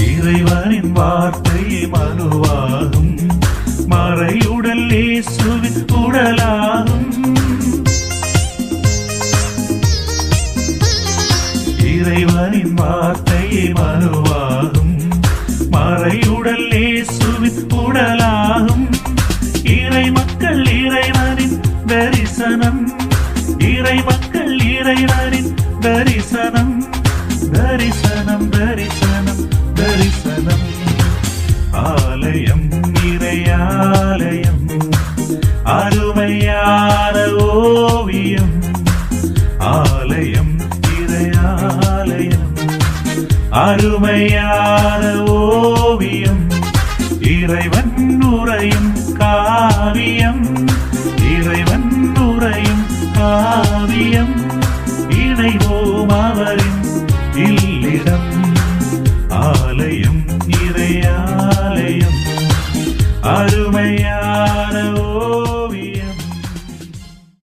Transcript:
இறைவனின் வார்த்தை மனுவாகும். மறையுடல் இயேசுவின் உடலாகும். இறைவனின் வார்த்தை மனுவாகும். மறையுடல் இயேசுவின் உடலாகும். இறை மக்கள் இறைவனின் தரிசனம். இறை மக்கள் இறைவனின் தரிசனம். தரிசனம் தரிசனம். ஆலயம் ஆலயம் இறையாலயம் அருமையான ஓவியம் ஆலயம் இறையாலயம் அருமையான ஓவியம் இறைவன் உரையும் காவியம் இறைவன் உரையும் காவியம் இணைவோம் அவரின் இல்லிடம். அருமையான ஓ